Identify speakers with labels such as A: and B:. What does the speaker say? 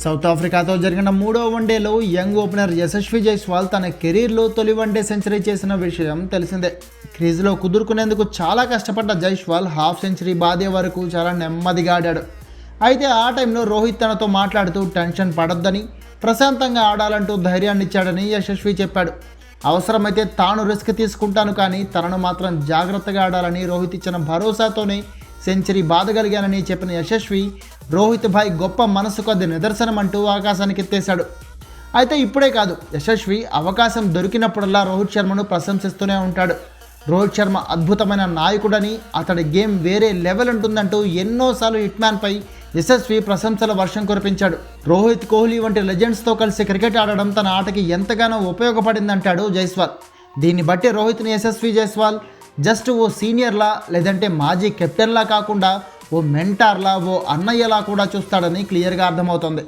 A: South ఆఫ్రికాతో జరిగిన మూడో వన్డేలో యంగ్ ఓపెనర్ యశస్వి జైస్వాల్ తన కెరీర్లో తొలి వన్డే సెంచరీ చేసిన విషయం తెలిసిందే. క్రీజ్లో కుదురుకునేందుకు చాలా కష్టపడ్డ జైస్వాల్ హాఫ్ సెంచరీ బాదే వరకు చాలా నెమ్మదిగా ఆడాడు. అయితే ఆ టైంలో రోహిత్ తనతో మాట్లాడుతూ టెన్షన్ పడొద్దని ప్రశాంతంగా ఆడాలంటూ ధైర్యాన్నిచ్చాడని యశస్వి చెప్పాడు. అవసరమైతే తాను రిస్క్ తీసుకుంటాను కానీ తనను మాత్రం జాగ్రత్తగా ఆడాలని రోహిత్ ఇచ్చిన భరోసాతోనే సెంచరీ బాధగలిగానని చెప్పిన యశస్వి రోహిత్ భాయ్ గొప్ప మనసు కొద్ది నిదర్శనం అంటూ ఆకాశానికి ఎత్తేశాడు అయితే ఇప్పుడే కాదు యశస్వి అవకాశం దొరికినప్పుడల్లా రోహిత్ శర్మను ప్రశంసిస్తూనే ఉంటాడు. రోహిత్ శర్మ అద్భుతమైన నాయకుడని అతడి గేమ్ వేరే లెవెల్ ఉంటుందంటూ ఎన్నోసార్లు హిట్మ్యాన్పై యశస్వి ప్రశంసల వర్షం కురిపించాడు. రోహిత్ కోహ్లీ వంటి లెజెండ్స్తో కలిసి క్రికెట్ ఆడడం తన ఆటకి ఎంతగానో ఉపయోగపడిందంటాడు జైస్వాల్. దీన్ని బట్టి రోహిత్ని యశస్వి జైస్వాల్ జస్ట్ ఓ సీనియర్లా లేదంటే మాజీ కెప్టెన్లా కాకుండా ఓ మెంటార్లా ఓ అన్నయ్యలా కూడా చూస్తాడని క్లియర్గా అర్థమవుతుంది.